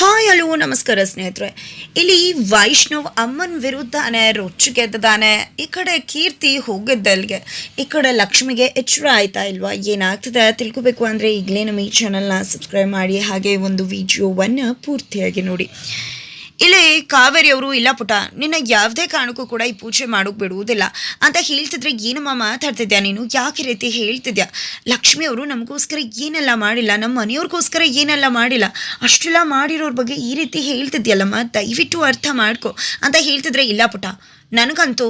Hi, hello, ನಮಸ್ಕಾರ ಸ್ನೇಹಿತರೆ. ಇಲ್ಲಿ ವೈಷ್ಣವ್ ಅಮ್ಮನ ವಿರುದ್ಧನೇ ರೊಚ್ಚಿಗೆದ್ದಾನೆ ಈ ಕಡೆ ಕೀರ್ತಿ ಹೋಗಿದ್ದಲ್ಗೆ. ಈ ಕಡೆ ಲಕ್ಷ್ಮಿಗೆ ಎಚ್ಚರ ಆಯ್ತಾ ಇಲ್ವಾ? ಏನಾಗ್ತದೆ ತಿಳ್ಕೊಬೇಕು ಅಂದರೆ ಈಗಲೇ ನಮ್ಮ ಈ ಚಾನಲ್ನ ಸಬ್ಸ್ಕ್ರೈಬ್ ಮಾಡಿ. ಹಾಗೆ ಒಂದು ವಿಡಿಯೋವನ್ನು ಪೂರ್ತಿಯಾಗಿ ನೋಡಿ. ಇಲ್ಲಿ ಕಾವೇರಿ ಅವರು, ಇಲ್ಲ ಪುಟ, ನಿನ್ನ ಯಾವುದೇ ಕಾರಣಕ್ಕೂ ಕೂಡ ಈ ಪೂಜೆ ಮಾಡೋಕೆ ಬಿಡುವುದಿಲ್ಲ ಅಂತ ಹೇಳ್ತಿದ್ರೆ ಏನಮ್ಮ ಮಾತಾಡ್ತಿದ್ಯಾ ನೀನು? ಯಾಕೆ ರೀತಿ ಹೇಳ್ತಿದ್ಯಾ? ಲಕ್ಷ್ಮಿ ಅವರು ನಮಗೋಸ್ಕರ ಏನೆಲ್ಲ ಮಾಡಿಲ್ಲ, ನಮ್ಮ ಮನೆಯವ್ರಿಗೋಸ್ಕರ ಏನೆಲ್ಲ ಮಾಡಿಲ್ಲ, ಅಷ್ಟೆಲ್ಲ ಮಾಡಿರೋರ ಬಗ್ಗೆ ಈ ರೀತಿ ಹೇಳ್ತಿದ್ಯಲ್ಲಮ್ಮ? ದಯವಿಟ್ಟು ಅರ್ಥ ಮಾಡ್ಕೊ ಅಂತ ಹೇಳ್ತಿದ್ರೆ, ಇಲ್ಲ ಪುಟ, ನನಗಂತೂ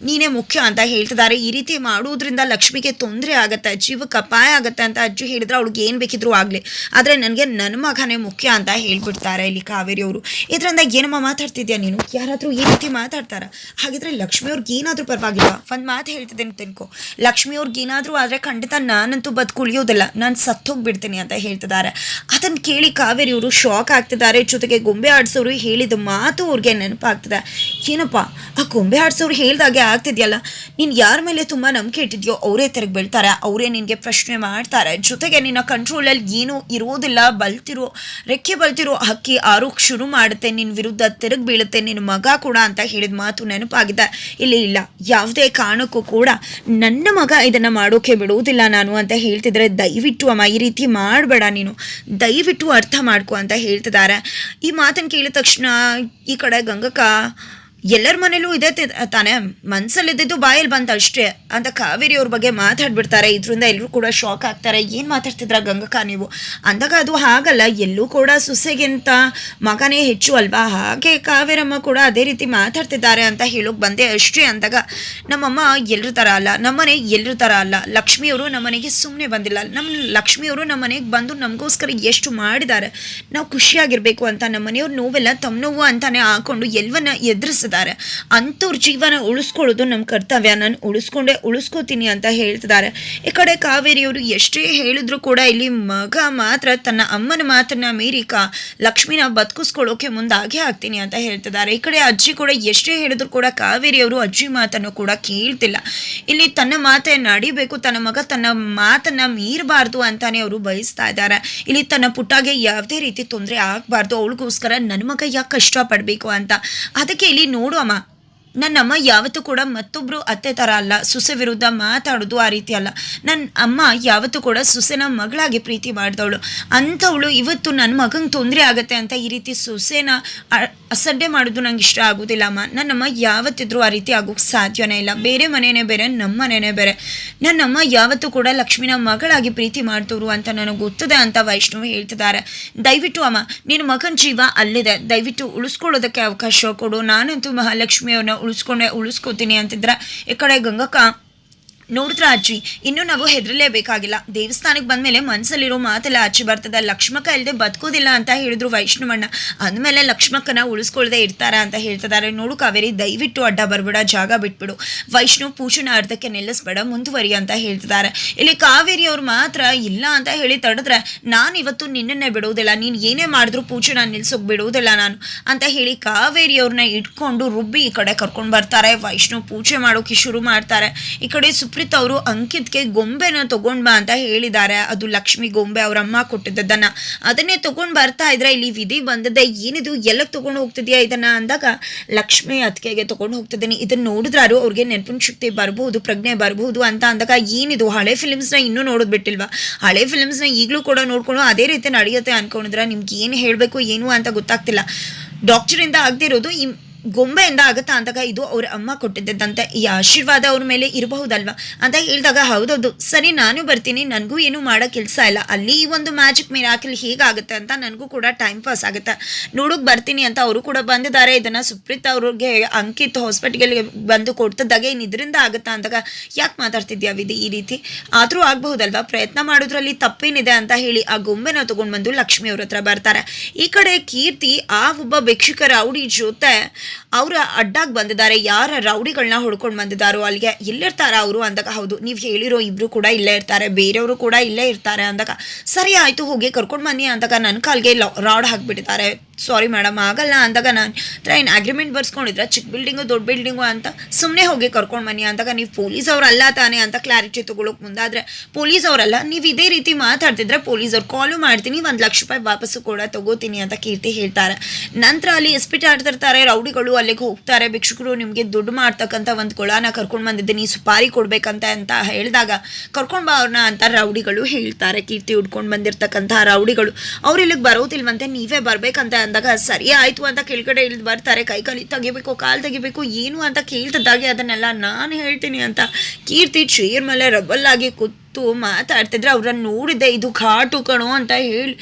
ನೀನೇ ಮುಖ್ಯ ಅಂತ ಹೇಳ್ತಿದ್ದಾರೆ. ಈ ರೀತಿ ಮಾಡುವುದರಿಂದ ಲಕ್ಷ್ಮಿಗೆ ತೊಂದರೆ ಆಗುತ್ತೆ, ಜೀವಕ್ಕೆ ಅಪಾಯ ಆಗುತ್ತೆ ಅಂತ ಅಜ್ಜಿ ಹೇಳಿದ್ರೆ ಅವ್ಳಿಗೆ ಏನು ಬೇಕಿದ್ರೂ ಆಗಲಿ. ಆದರೆ ನನಗೆ ನನ್ನ ಮಗನೇ ಮುಖ್ಯ ಅಂತ ಹೇಳ್ಬಿಡ್ತಾರೆ ಇಲ್ಲಿ ಕಾವೇರಿ ಅವರು. ಇದರಿಂದ ಏನಮ್ಮ ಮಾತಾಡ್ತಿದ್ಯಾ ನೀನು? ಯಾರಾದರೂ ಈ ರೀತಿ ಮಾತಾಡ್ತಾರ? ಹಾಗಿದ್ರೆ ಲಕ್ಷ್ಮಿ ಅವ್ರಿಗೆ ಏನಾದರೂ ಪರವಾಗಿಲ್ಲ ಒಂದು ಮಾತು ಹೇಳ್ತಿದ್ದೇನೆ ತಿನ್ಕೋ. ಲಕ್ಷ್ಮಿಯವ್ರಿಗೆ ಏನಾದರೂ ಆದರೆ ಖಂಡಿತ ನಾನಂತೂ ಬದುಕುಳಿಯೋದಿಲ್ಲ. ನಾನು ಸತ್ತೋಗ್ಬಿಡ್ತೀನಿ ಅಂತ ಹೇಳ್ತಿದ್ದಾರೆ. ಅದನ್ನು ಕೇಳಿ ಕಾವೇರಿ ಅವರು ಶಾಕ್ ಆಗ್ತಿದ್ದಾರೆ. ಜೊತೆಗೆ ಗೊಂಬೆ ಆಡಿಸೋರು ಹೇಳಿದ ಮಾತು ಅವ್ರಿಗೆ ನೆನಪಾಗ್ತದೆ. ಏನಪ್ಪ? ಆ ಗೊಂಬೆ ಆಡಿಸೋರು ಹೇಳ್ದಾಗೆ ಆಗ್ತಿದ್ಯಲ್ಲ? ನೀನು ಯಾರ ಮೇಲೆ ತುಂಬ ನಂಬಿಕೆ ಇಟ್ಟಿದ್ಯೋ ಅವರೇ ತಿರುಗಿ ಬೀಳ್ತಾರೆ, ಅವರೇ ನಿನಗೆ ಪ್ರಶ್ನೆ ಮಾಡ್ತಾರೆ. ಜೊತೆಗೆ ನಿನ್ನ ಕಂಟ್ರೋಲಲ್ಲಿ ಏನೂ ಇರೋದಿಲ್ಲ, ಬಲ್ತಿರೋ, ರೆಕ್ಕೆ ಬಲ್ತಿರೋ ಹಕ್ಕಿ ಆರೋಗ್ಯ ಶುರು ಮಾಡುತ್ತೆ ನಿನ್ನ ವಿರುದ್ಧ ತಿರುಗಿ ಬೀಳುತ್ತೆ ನಿನ್ನ ಮಗ ಕೂಡ ಅಂತ ಹೇಳಿದ ಮಾತು ನೆನಪಾಗಿದೆ. ಇಲ್ಲಿ ಇಲ್ಲ, ಯಾವುದೇ ಕಾರಣಕ್ಕೂ ಕೂಡ ನನ್ನ ಮಗ ಇದನ್ನು ಮಾಡೋಕೆ ಬಿಡುವುದಿಲ್ಲ ನಾನು ಅಂತ ಹೇಳ್ತಿದ್ರೆ ದಯವಿಟ್ಟು ಅಮ್ಮ, ಈ ರೀತಿ ಮಾಡಬೇಡ ನೀನು. ದಯವಿಟ್ಟು ಅರ್ಥ ಮಾಡ್ಕೊ ಅಂತ ಹೇಳ್ತಿದ್ದಾರೆ. ಈ ಮಾತನ್ನು ಕೇಳಿದ ತಕ್ಷಣ ಈ ಕಡೆ ಗಂಗಕ್ಕ ಎಲ್ಲರ ಮನೇಲೂ ಇದೆ ತಾನೇ. ಇದ್ದಿದ್ದು ಬಾಯಲ್ಲಿ ಬಂತ ಅಷ್ಟೇ. ಅಂತ ಕಾವೇರಿ ಅವ್ರ ಬಗ್ಗೆ ಮಾತಾಡ್ಬಿಡ್ತಾರೆ. ಇದರಿಂದ ಎಲ್ಲರೂ ಕೂಡ ಶಾಕ್ ಆಗ್ತಾರೆ. ಏನು ಮಾತಾಡ್ತಿದ್ರ ಗಂಗಕ್ಕ ನೀವು? ಅಂದಾಗ ಅದು ಹಾಗಲ್ಲ. ಎಲ್ಲೂ ಕೂಡ ಸೊಸೆಗಿಂತ ಮಗನೇ ಹೆಚ್ಚು ಅಲ್ವಾ? ಹಾಗೆ ಕಾವೇರಮ್ಮ ಕೂಡ ಅದೇ ರೀತಿ ಮಾತಾಡ್ತಿದ್ದಾರೆ ಅಂತ ಹೇಳೋಕೆ ಬಂದೆ ಅಷ್ಟೇ ಅಂದಾಗ ನಮ್ಮಮ್ಮ ಎಲ್ಲರ ಥರ ಅಲ್ಲ. ನಮ್ಮನೆ ಎಲ್ಲರ ಥರ ಅಲ್ಲ. ಲಕ್ಷ್ಮಿಯವರು ನಮ್ಮನೆಗೆ ಸುಮ್ಮನೆ ಬಂದಿಲ್ಲ. ನಮ್ಮ ಲಕ್ಷ್ಮಿಯವರು ನಮ್ಮ ಮನೆಗೆ ಬಂದು ನಮಗೋಸ್ಕರ ಎಷ್ಟು ಮಾಡಿದ್ದಾರೆ. ನಾವು ಖುಷಿಯಾಗಿರಬೇಕು ಅಂತ. ನಮ್ಮ ಮನೆಯವ್ರ ನೋವೆಲ್ಲ ತಮ್ಮ ನೋವು ಅಂತಾನೆ ಹಾಕೊಂಡು ಎಲ್ಲವನ್ನ ಎದುರಿಸಿದ್ದಾರೆ ಅಂಥವ್ರ ಜೀವನ ಉಳಿಸ್ಕೊಳ್ಳೋದು ನಮ್ಮ ಕರ್ತವ್ಯ. ನಾನು ಉಳಿಸ್ಕೊಂಡೆ ಉಳಿಸ್ಕೋತೀನಿ ಅಂತ ಹೇಳ್ತಿದ್ದಾರೆ. ಈ ಕಡೆ ಕಾವೇರಿಯವರು ಎಷ್ಟೇ ಹೇಳಿದ್ರು ಕೂಡ ಇಲ್ಲಿ ಮಗ ಮಾತ್ರ ತನ್ನ ಅಮ್ಮನ ಮಾತನ್ನ ಮೀರಿ ಕಾ ಲಕ್ಷ್ಮಿನ ಬದುಕಿಸ್ಕೊಳ್ಳೋಕೆ ಮುಂದಾಗೆ ಆಗ್ತೀನಿ ಅಂತ ಹೇಳ್ತಿದ್ದಾರೆ. ಈ ಕಡೆ ಅಜ್ಜಿ ಕೂಡ ಎಷ್ಟೇ ಹೇಳಿದ್ರು ಕೂಡ ಕಾವೇರಿಯವರು ಅಜ್ಜಿ ಮಾತನ್ನು ಕೂಡ ಕೇಳ್ತಿಲ್ಲ. ಇಲ್ಲಿ ತನ್ನ ಮಾತೆ ನಡಿಬೇಕು, ತನ್ನ ಮಗ ತನ್ನ ಮಾತನ್ನ ಮೀರಬಾರ್ದು ಅಂತಾನೆ ಅವರು ಬಯಸ್ತಾ ಇದ್ದಾರೆ. ಇಲ್ಲಿ ತನ್ನ ಪುಟ್ಟಾಗೆ ಯಾವುದೇ ರೀತಿ ತೊಂದರೆ ಆಗಬಾರ್ದು. ಅವಳಿಗೋಸ್ಕರ ನನ್ನ ಮಗ ಯಾಕೆ ಕಷ್ಟಪಡಬೇಕು ಅಂತ. ಅದಕ್ಕೆ ಇಲ್ಲಿ Ngũ! ನೋಡು ಅಮ್ಮ ಯಾವತ್ತೂ ಕೂಡ ಮತ್ತೊಬ್ಬರು ಅತ್ತೆ ಥರ ಅಲ್ಲ, ಸುಸೆ ವಿರುದ್ಧ ಮಾತಾಡೋದು ಆ ರೀತಿ ಅಲ್ಲ. ನನ್ನ ಅಮ್ಮ ಯಾವತ್ತೂ ಕೂಡ ಸುಸೆನ ಮಗಳಾಗಿ ಪ್ರೀತಿ ಮಾಡಿದವಳು. ಅಂಥವಳು ಇವತ್ತು ನನ್ನ ಮಗಂಗೆ ತೊಂದರೆ ಆಗುತ್ತೆ ಅಂತ ಈ ರೀತಿ ಸುಸೆನ ಅಸಡ್ಡೆ ಮಾಡೋದು ನಂಗೆ ಇಷ್ಟ ಆಗೋದಿಲ್ಲ, ಅಮ್ಮ. ನನ್ನಮ್ಮ ಯಾವತ್ತಿದ್ರೂ ಆ ರೀತಿ ಆಗೋಕ್ಕೆ ಸಾಧ್ಯನೇ ಇಲ್ಲ. ಬೇರೆ ಮನೆಯೇ ಬೇರೆ ನಮ್ಮ ಮನೆಯೇ ಬೇರೆ. ನನ್ನಮ್ಮ ಯಾವತ್ತೂ ಕೂಡ ಲಕ್ಷ್ಮಿನ ಮಗಳಾಗಿ ಪ್ರೀತಿ ಮಾಡ್ತವ್ರು ಅಂತ ನನಗೆ ಗೊತ್ತದೆ ಅಂತ ವೈಷ್ಣವ್ ಹೇಳ್ತಿದ್ದಾರೆ. ದಯವಿಟ್ಟು ಅಮ್ಮ ನಿನ್ನ ಮಗನ ಜೀವ ಅಲ್ಲಿದೆ. ದಯವಿಟ್ಟು ಉಳಿಸ್ಕೊಳ್ಳೋದಕ್ಕೆ ಅವಕಾಶ ಕೊಡು. ನಾನಂತೂ ಮಹಾಲಕ್ಷ್ಮಿಯವ್ರನ್ನ ಉಳಿಸ್ಕೊಂಡೆ ಉಳಿಸ್ಕೋತೀನಿ ಅಂತಿದ್ರೆ ಈ ಕಡೆ ಗಂಗಕ್ಕ ನೋಡಿದ್ರ ಅಜ್ಜಿ, ಇನ್ನು ನಾವು ಹೆದರಲೇಬೇಕಾಗಿಲ್ಲ. ದೇವಸ್ಥಾನಕ್ಕೆ ಬಂದಮೇಲೆ ಮನಸ್ಸಲ್ಲಿರೋ ಮಾತೆಲ್ಲ ಅಚ್ಚಿ ಬರ್ತದೆ. ಲಕ್ಷ್ಮಕ್ಕ ಇಲ್ಲದೆ ಬದುಕೋದಿಲ್ಲ ಅಂತ ಹೇಳಿದ್ರು ವೈಷ್ಣವಣ್ಣ. ಅಂದಮೇಲೆ ಲಕ್ಷ್ಮಕ್ಕನ ಉಳಿಸ್ಕೊಳ್ದೆ ಇರ್ತಾರ ಅಂತ ಹೇಳ್ತಿದ್ದಾರೆ. ನೋಡು ಕಾವೇರಿ, ದಯವಿಟ್ಟು ಅಡ್ಡ ಬರ್ಬೇಡ, ಜಾಗ ಬಿಟ್ಬಿಡು. ವೈಷ್ಣು ಪೂಜನ ಅರ್ಧಕ್ಕೆ ನಿಲ್ಲಿಸ್ಬೇಡ, ಮುಂದುವರಿ ಅಂತ ಹೇಳ್ತಿದ್ದಾರೆ. ಇಲ್ಲಿ ಕಾವೇರಿ ಅವ್ರು ಮಾತ್ರ ಇಲ್ಲ ಅಂತ ಹೇಳಿ ತಡೆದ್ರೆ, ನಾನು ಇವತ್ತು ನಿನ್ನನ್ನೇ ಬಿಡುವುದಿಲ್ಲ ನೀನು ಏನೇ ಮಾಡಿದ್ರು ಪೂಜನ ನಿಲ್ಸೋಕ್ ಬಿಡುವುದಿಲ್ಲ ನಾನು ಅಂತ ಹೇಳಿ ಕಾವೇರಿ ಅವ್ರನ್ನ ಇಟ್ಕೊಂಡು ರುಬ್ಬಿ ಈ ಕಡೆ ಕರ್ಕೊಂಡು ಬರ್ತಾರೆ. ವೈಷ್ಣು ಪೂಜೆ ಮಾಡೋಕೆ ಶುರು ಮಾಡ್ತಾರೆ. ಈ ಕಡೆ ಸುಪ್ರೀತ್ ಅವರು ಅಂಕಿತ್ಗೆ ಗೊಂಬೆನ ಬಾ ಅಂತ ಹೇಳಿದ್ದಾರೆ. ಅದು ಲಕ್ಷ್ಮಿ ಗೊಂಬೆ ಅವ್ರ ಅಮ್ಮ ಕೊಟ್ಟಿದ್ದನ್ನ ಅದನ್ನೇ ತಗೊಂಡ್ ಬರ್ತಾ ಇದ್ರೆ ಇಲ್ಲಿ ವಿಧಿ ಬಂದದೆ. ಏನಿದು? ಎಲ್ಲಕ್ಕೆ ತಗೊಂಡು ಹೋಗ್ತಿದ್ಯಾ ಇದನ್ನ ಅಂದಾಗ ಲಕ್ಷ್ಮಿ ಅತ್ತಿಗೆಗೆ ತಗೊಂಡು ಹೋಗ್ತಿದ್ದೀನಿ. ಇದನ್ನ ನೋಡಿದ್ರಾರು ಅವ್ರಿಗೆ ನೆನಪಿನ ಶಕ್ತಿ ಬರಬಹುದು ಪ್ರಜ್ಞೆ ಬರಬಹುದು ಅಂತ ಅಂದಾಗ ಏನಿದು? ಹಳೆ ಫಿಲ್ಮ್ಸ್ನ ಇನ್ನೂ ನೋಡೋದು ಬಿಟ್ಟಿಲ್ವಾ? ಹಳೆ ಫಿಲ್ಮ್ಸ್ನ ಈಗಲೂ ಕೂಡ ನೋಡ್ಕೊಂಡು ಅದೇ ರೀತಿ ನಡೆಯುತ್ತೆ ಅನ್ಕೊಂಡಿದ್ರೆ ನಿಮ್ಗೆ ಏನು ಹೇಳಬೇಕು, ಏನು ಅಂತ ಗೊತ್ತಾಗ್ತಿಲ್ಲ. ಡಾಕ್ಟರಿಂದ ಆಗದಿರೋದು ಈ ಗೊಂಬೆಯಿಂದ ಆಗುತ್ತಾ ಅಂದಾಗ ಇದು ಅವ್ರ ಅಮ್ಮ ಕೊಟ್ಟಿದ್ದಂತೆ ಈ ಆಶೀರ್ವಾದ ಅವ್ರ ಮೇಲೆ ಇರಬಹುದಲ್ವಾ? ಅಂತ ಹೇಳಿದಾಗ, ಹೌದೌದು. ಸರಿ, ನಾನು ಬರ್ತೀನಿ. ನನಗೂ ಏನು ಮಾಡೋ ಕೆಲಸ ಇಲ್ಲ. ಅಲ್ಲಿ ಈ ಒಂದು ಮ್ಯಾಜಿಕ್ ಮಿರಾಕಲ್ ಹೇಗಾಗುತ್ತೆ ಅಂತ ನನಗೂ ಕೂಡ ಟೈಮ್ ಪಾಸ್ ಆಗುತ್ತೆ. ನೋಡೋಕೆ ಬರ್ತೀನಿ ಅಂತ ಅವರು ಕೂಡ ಬಂದಿದ್ದಾರೆ. ಇದನ್ನು ಸುಪ್ರೀತ್ ಅವ್ರಿಗೆ ಅಂಕಿತ್ ಹಾಸ್ಪಿಟಲ್ಗೆ ಬಂದು ಕೊಡ್ತಿದ್ದಾಗ ಏನು ಇದರಿಂದ ಆಗುತ್ತಾ ಅಂದಾಗ ಯಾಕೆ ಮಾತಾಡ್ತಿದ್ಯಾ ವಿಧಿ ಈ ರೀತಿ? ಆದರೂ ಆಗಬಹುದಲ್ವಾ? ಪ್ರಯತ್ನ ಮಾಡೋದ್ರಲ್ಲಿ ತಪ್ಪೇನಿದೆ ಅಂತ ಹೇಳಿ ಆ ಗೊಂಬೆನ ತೊಗೊಂಡು ಬಂದು ಲಕ್ಷ್ಮಿ ಅವ್ರ ಹತ್ರ ಬರ್ತಾರೆ. ಈ ಕಡೆ ಕೀರ್ತಿ, ಆ ಒಬ್ಬ ಭಿಕ್ಷುಕ ರೌಡಿ ಜೊತೆ ಅವರ ಅಡ್ಡಾಗಿ ಬಂದಿದ್ದಾರೆ, ಯಾರ ರೌಡಿಗಳನ್ನ ಹೊಡ್ಕೊಂಡು ಬಂದಿದ್ದಾರೋ ಅಲ್ಲಿಗೆ ಎಲ್ಲಿರ್ತಾರ ಅವರು ಅಂದಾಗ, ಹೌದು, ನೀವು ಹೇಳಿರೋ ಇಬ್ಬರು ಕೂಡ ಇಲ್ಲೇ ಇರ್ತಾರೆ, ಬೇರೆಯವರು ಕೂಡ ಇಲ್ಲೇ ಇರ್ತಾರೆ ಅಂದಾಗ, ಸರಿ ಆಯಿತು, ಹೋಗಿ ಕರ್ಕೊಂಡು ಬನ್ನಿ ಅಂದಾಗ ನನ್ನ ಕಾಲ್ಗೆ ರಾಡ್ ಹಾಕ್ಬಿಟ್ಟಿದ್ದಾರೆ. ಸಾರಿ ಮೇಡಮ್ ಆಗಲ್ಲ ಅಂದಾಗ ನಾನು ಹತ್ರ ಅಗ್ರಿಮೆಂಟ್ ಬರ್ಸ್ಕೊಂಡಿದ್ರೆ ಚಿಕ್ಕ ಬಿಲ್ಡಿಂಗು ದೊಡ್ಡ ಬಿಲ್ಡಿಂಗು ಅಂತ ಸುಮ್ಮನೆ ಹೋಗಿ ಕರ್ಕೊಂಡು ಬನ್ನಿ ಅಂದಾಗ, ನೀವು ಪೊಲೀಸ್ ಅವರಲ್ಲ ತಾನೇ ಅಂತ ಕ್ಲಾರಿಟಿ ತೊಗೊಳಕ್ಕೆ ಮುಂದಾದರೆ ಪೊಲೀಸ್ ಅವರಲ್ಲ ನೀವು ಇದೇ ರೀತಿ ಮಾತಾಡ್ತಿದ್ರೆ ಪೊಲೀಸ್ ಅವ್ರು ಕಾಲು ಮಾಡ್ತೀನಿ, ಒಂದು ಲಕ್ಷ ರೂಪಾಯಿ ವಾಪಸ್ಸು ಕೂಡ ತಗೋತೀನಿ ಅಂತ ಕೀರ್ತಿ ಹೇಳ್ತಾರೆ. ನಂತರ ಅಲ್ಲಿ ಎಸ್ಪಿಟ್ ಆಡ್ತಿರ್ತಾರೆ, ರೌಡಿಗಳು ಅಲ್ಲಿಗೆ ಹೋಗ್ತಾರೆ. ಭಿಕ್ಷುಕರು ನಿಮಗೆ ದುಡ್ಡು ಮಾಡ್ತಕ್ಕಂಥ ಒಂದು ಕೊಳನ ಕರ್ಕೊಂಡು ಬಂದಿದ್ದೀನಿ ಸುಪಾರಿ ಕೊಡ್ಬೇಕಂತ ಅಂತ ಹೇಳಿದಾಗ ಕರ್ಕೊಂಡು ಬಾ ಅವ್ರನ್ನ ಅಂತ ರೌಡಿಗಳು ಹೇಳ್ತಾರೆ. ಕೀರ್ತಿ ಉಡ್ಕೊಂಡು ಬಂದಿರ್ತಕ್ಕಂಥ ರೌಡಿಗಳು, ಅವ್ರು ಇಲ್ಲಿಗೆ ಬರೋದಿಲ್ವಂತೆ, ನೀವೇ ಬರಬೇಕಂತ ಅಂದಾಗ ಸರಿ ಆಯ್ತು ಅಂತ ಕೆಳಗಡೆ ಇಳಿದು ಬರ್ತಾರೆ. ಕೈ ಕಾಲಿ ತೆಗಿಬೇಕು, ಕಾಲು ತೆಗಿಬೇಕು, ಏನು ಅಂತ ಕೇಳ್ತಿದ್ದಾಗೆ ಅದನ್ನೆಲ್ಲ ನಾನು ಹೇಳ್ತೀನಿ ಅಂತ ಕೀರ್ತಿ ಚೇರ್ ಮೇಲೆ ರಬ್ಬಲ್ ಆಗಿ ಕೂತು ಮಾತಾಡ್ತಿದ್ರೆ ಅವ್ರನ್ನ ನೋಡಿದ್ದೆ ಇದು ಘಾಟು ಕಣೋ ಅಂತ ಹೇಳಿ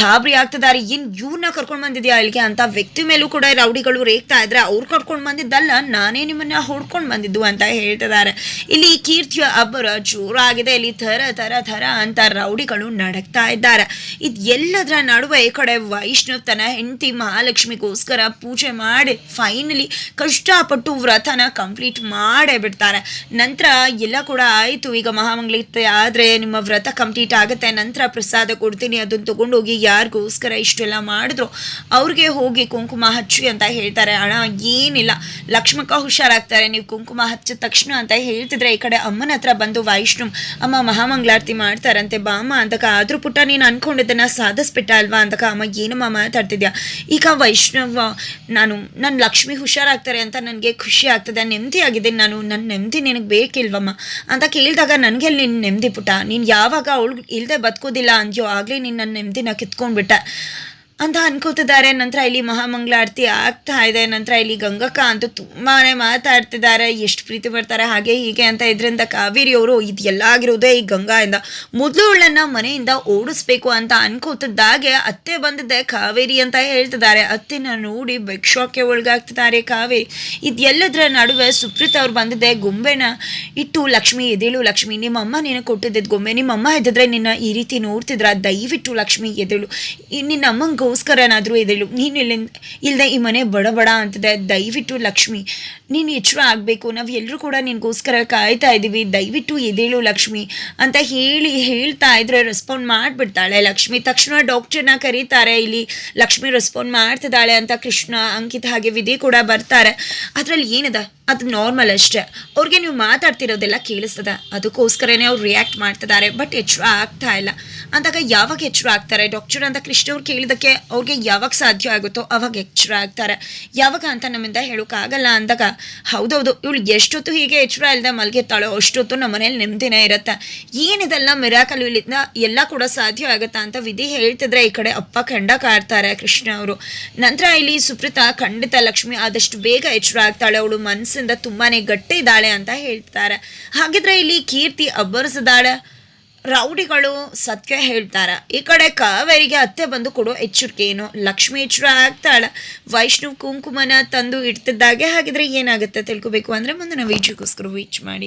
ಗಾಬರಿ ಆಗ್ತಿದ್ದಾರೆ. ಏನು ಇವ್ರನ್ನ ಕರ್ಕೊಂಡು ಬಂದಿದ್ಯಾ ಅಲ್ಲಿಗೆ ಅಂತ ವ್ಯಕ್ತಿ ಮೇಲೂ ಕೂಡ ರೌಡಿಗಳು ರೇಗ್ತಾ ಇದ್ರೆ ಅವ್ರು ಕರ್ಕೊಂಡು ಬಂದಿದ್ದಲ್ಲ, ನಾನೇ ನಿಮ್ಮನ್ನ ಹೊಡ್ಕೊಂಡು ಬಂದಿದ್ದು ಅಂತ ಹೇಳ್ತಿದ್ದಾರೆ. ಇಲ್ಲಿ ಕೀರ್ತಿಯ ಅಬ್ಬರ ಜೋರಾಗಿದೆ, ಇಲ್ಲಿ ಥರ ಥರ ಥರ ಅಂತ ರೌಡಿಗಳು ನಡಕ್ತಾ ಇದ್ದಾರೆ. ಇದು ಎಲ್ಲದರ ನಡುವೆ ಈ ಕಡೆ ವೈಷ್ಣವ್ ತನ್ನ ಹೆಂಡತಿ ಮಹಾಲಕ್ಷ್ಮಿಗೋಸ್ಕರ ಪೂಜೆ ಮಾಡಿ ಫೈನಲಿ ಕಷ್ಟಪಟ್ಟು ವ್ರತನ ಕಂಪ್ಲೀಟ್ ಮಾಡೇ ಬಿಡ್ತಾರೆ. ನಂತರ ಎಲ್ಲ ಕೂಡ ಆಯಿತು, ಈಗ ಮಹಾಮಂಗಳತೆ ಆದರೆ ನಿಮ್ಮ ವ್ರತ ಕಂಪ್ಲೀಟ್ ಆಗುತ್ತೆ, ನಂತರ ಪ್ರಸಾದ ಕೊಡ್ತೀನಿ, ಅದನ್ನು ತೊಗೊಂಡೋಗಿ ಯಾರಿಗೋಸ್ಕರ ಇಷ್ಟೆಲ್ಲ ಮಾಡಿದ್ರು ಅವ್ರಿಗೆ ಹೋಗಿ ಕುಂಕುಮ ಹಚ್ಚಿ ಅಂತ ಹೇಳ್ತಾರೆ. ಹಣ ಏನಿಲ್ಲ. ಲಕ್ಷ್ಮಕ್ಕ ಹುಷಾರಾಗ್ತಾರೆ. ನೀವು ಕುಂಕುಮ ಹಚ್ಚಿದ ತಕ್ಷಣ ಅಂತ ಹೇಳ್ತಿದ್ರೆ ಈ ಕಡೆ ಅಮ್ಮನ ಹತ್ರ ಬಂದು ವೈಷ್ಣವ್, ಅಮ್ಮ, ಮಹಾಮಂಗಳಾರತಿ ಮಾಡ್ತಾರಂತೆ ಬಾಮ ಅಂತಕ ಆದರೂ ಪುಟ್ಟ ನೀನು ಅನ್ಕೊಂಡಿದ್ದನ್ನ ಸಾಧಿಸ್ಬಿಟ್ಟ ಅಲ್ವಾ? ಅಂತಕ ಅಮ್ಮ, ಏನಮ್ಮ ಮಾತಾಡ್ತಿದ್ಯಾ? ಈಗ ವೈಷ್ಣವ, ನಾನು ನನ್ನ ಲಕ್ಷ್ಮಿ ಹುಷಾರಾಗ್ತಾರೆ ಅಂತ ನನಗೆ ಖುಷಿ ಆಗ್ತದೆ ನೆಮ್ಮದಿ ಆಗಿದೆ ನಾನು ನನ್ನ ನೆಮ್ಮದಿ ನಿನಗೆ ಬೇಕಿಲ್ವಮ್ಮ? ಅಂತ ಕೇಳಿದಾಗ ನನಗೆ ನಿನ್ನ ನೆಮ್ಮದಿ ಪುಟ್ಟ ನೀನು ಯಾವಾಗ ಅವಳು ಇಲ್ಲದೆ ಬದುಕೋದಿಲ್ಲ ಅಂದ್ಯೋ ಆಗಲೇ ನೀನು ನನ್ನ ನೆಮ್ಮದಿನ ಕಿತ್ಕೊಂಡ್ಬಿಟ್ಟೆ. ಅಂತ ಅನ್ಕೋತಿದ್ದಾರೆ. ನಂತರ ಇಲ್ಲಿ ಮಹಾಮಂಗಳಾರತಿ ಆಗ್ತಾ ಇದೆ. ನಂತರ ಇಲ್ಲಿ ಗಂಗಕ್ಕ ಅಂತ ತುಂಬಾ ಮಾತಾಡ್ತಿದ್ದಾರೆ. ಎಷ್ಟು ಪ್ರೀತಿ ಬರ್ತಾರೆ ಹಾಗೆ ಹೀಗೆ ಅಂತ ಇದರಿಂದ ಕಾವೇರಿ ಅವರು ಇದು ಎಲ್ಲ ಆಗಿರೋದೇ ಈ ಗಂಗಾಯಿಂದ. ಮೊದಲು ಅವಳನ್ನ ಮನೆಯಿಂದ ಓಡಿಸ್ಬೇಕು ಅಂತ ಅನ್ಕೋತಿದ್ದಾಗೆ ಅತ್ತೆ ಬಂದಿದ್ದೆ ಕಾವೇರಿ ಅಂತ ಹೇಳ್ತಿದ್ದಾರೆ. ಅತ್ತೆನ ನೋಡಿ ಬೆಕ್ಷೋಕ್ಕೆ ಒಳಗಾಗ್ತಿದ್ದಾರೆ ಕಾವೇರಿ. ಇದೆಲ್ಲದರ ನಡುವೆ ಸುಪ್ರೀತ್ ಅವ್ರು ಬಂದಿದ್ದೆ. ಗೊಂಬೆನ ಇಟ್ಟು, ಲಕ್ಷ್ಮಿ ಎದೇಳು ಲಕ್ಷ್ಮಿ, ನಿಮ್ಮಮ್ಮ ನೀನು ಕೊಟ್ಟಿದ್ದಿದ್ದು ಗೊಂಬೆ. ನಿಮ್ಮಮ್ಮ ಇದ್ದಿದ್ರೆ ನಿನ್ನ ಈ ರೀತಿ ನೋಡ್ತಿದ್ರ. ದಯವಿಟ್ಟು ಲಕ್ಷ್ಮಿ ಎದೇಳು ಈ ನಿನ್ನ ಅಮ್ಮಂಗೋಸ್ಕರನಾದರೂ ಎದೇಳು ನೀನು ಇಲ್ಲಿಂದ ಇಲ್ಲದೆ ಈ ಮನೆ ಬಡ ಬಡ ಅಂತಿದೆ. ದಯವಿಟ್ಟು ಲಕ್ಷ್ಮಿ ನೀನು ಎಚ್ಚರ ಆಗಬೇಕು. ನಾವು ಎಲ್ಲರೂ ಕೂಡ ನಿನಗೋಸ್ಕರ ಕಾಯ್ತಾ ಇದ್ದೀವಿ ದಯವಿಟ್ಟು ಎದೇಳು ಲಕ್ಷ್ಮಿ ಅಂತ ಹೇಳಿ ಹೇಳ್ತಾ ಇದ್ರೆ ರೆಸ್ಪಾಂಡ್ ಮಾಡಿಬಿಡ್ತಾಳೆ. ಲಕ್ಷ್ಮಿ ತಕ್ಷಣ ಡಾಕ್ಟರ್ನ ಕರೀತಾರೆ. ಇಲ್ಲಿ ಲಕ್ಷ್ಮಿ ರೆಸ್ಪಾಂಡ್ ಮಾಡ್ತಿದ್ದಾಳೆ ಅಂತ ಕೃಷ್ಣ, ಅಂಕಿತ ಹಾಗೆ ವಿಧಿ ಕೂಡ ಬರ್ತಾರೆ. ಅದರಲ್ಲಿ ಏನದ? ಅದು ನಾರ್ಮಲ್ ಅಷ್ಟೇ. ಅವ್ರಿಗೆ ನೀವು ಮಾತಾಡ್ತಿರೋದೆಲ್ಲ ಕೇಳಿಸ್ತದೆ. ಅದಕ್ಕೋಸ್ಕರನೇ ಅವ್ರು ರಿಯಾಕ್ಟ್ ಮಾಡ್ತಿದ್ದಾರೆ. ಬಟ್ ಎಚ್ಚರ ಆಗ್ತಾ ಇಲ್ಲ. ಅಂದಾಗ ಯಾವಾಗ ಎಚ್ಚರ ಆಗ್ತಾರೆ? ಡಾಕ್ಟರ್ ಅಂತ ಕೃಷ್ಣ ಅವ್ರು ಕೇಳಿದಕ್ಕೆ ಅವ್ರಿಗೆ ಯಾವಾಗ ಸಾಧ್ಯ ಆಗುತ್ತೋ ಅವಾಗ ಎಚ್ಚರ ಆಗ್ತಾರೆ. ಯಾವಾಗ ಅಂತ ನಮ್ಮಿಂದ ಹೇಳೋಕ್ಕಾಗಲ್ಲ ಅಂದಾಗ ಹೌದೌದು, ಇವಳು ಎಷ್ಟೊತ್ತು ಹೀಗೆ ಎಚ್ಚರ ಇಲ್ಲದೆ ಮಲಗಿರ್ತಾಳೋ ಅಷ್ಟೊತ್ತು ನಮ್ಮ ಮನೇಲಿ ನೆಮ್ಮದಿನೇ ಇರುತ್ತೆ. ಏನಿದೆಲ್ಲ ಮಿರಾಕಲ್ ಇಲ್ಲಿಂದ ಎಲ್ಲ ಕೂಡ ಸಾಧ್ಯ ಆಗುತ್ತಾ ಅಂತ ವಿಧಿ ಹೇಳ್ತಿದ್ರೆ ಈ ಕಡೆ ಅಪ್ಪ ಖಂಡ ಕಾಡ್ತಾರೆ ಕೃಷ್ಣ ಅವರು. ನಂತರ ಇಲ್ಲಿ ಸುಪ್ರೀತಾ, ಖಂಡಿತ ಲಕ್ಷ್ಮಿ ಆದಷ್ಟು ಬೇಗ ಎಚ್ಚರ ಆಗ್ತಾಳೆ. ಅವಳು ಮನಸ್ಸಿಂದ ತುಂಬಾನೇ ಗಟ್ಟಿ ಇದ್ದಾಳೆ ಅಂತ ಹೇಳ್ತಾರೆ. ಹಾಗಿದ್ರೆ ಇಲ್ಲಿ ಕೀರ್ತಿ ಅಬ್ಬರಿಸಿದಾಳೆ ರೌಡಿಗಳು ಸತ್ಯ ಹೇಳ್ತಾರ. ಈ ಕಡೆ ಕಾವೇರಿಗೆ ಅತ್ತೆ ಬಂದು ಕೊಡೋ ಎಚ್ಚರಿಕೆ ಏನು? ಲಕ್ಷ್ಮಿ ಎಚ್ಚರ ಆಗ್ತಾಳ. ವೈಷ್ಣವ್ ಕುಂಕುಮನ ತಂದು ಇಡ್ತಿದ್ದಾಗೆ ಹಾಗಿದ್ರೆ ಏನಾಗುತ್ತೆ ತಿಳ್ಕೊಬೇಕು ಅಂದ್ರೆ ಮುಂದಿನ ವೀಡಿಯೋಗೋಸ್ಕರ ವೀಚ್ ಮಾಡಿ.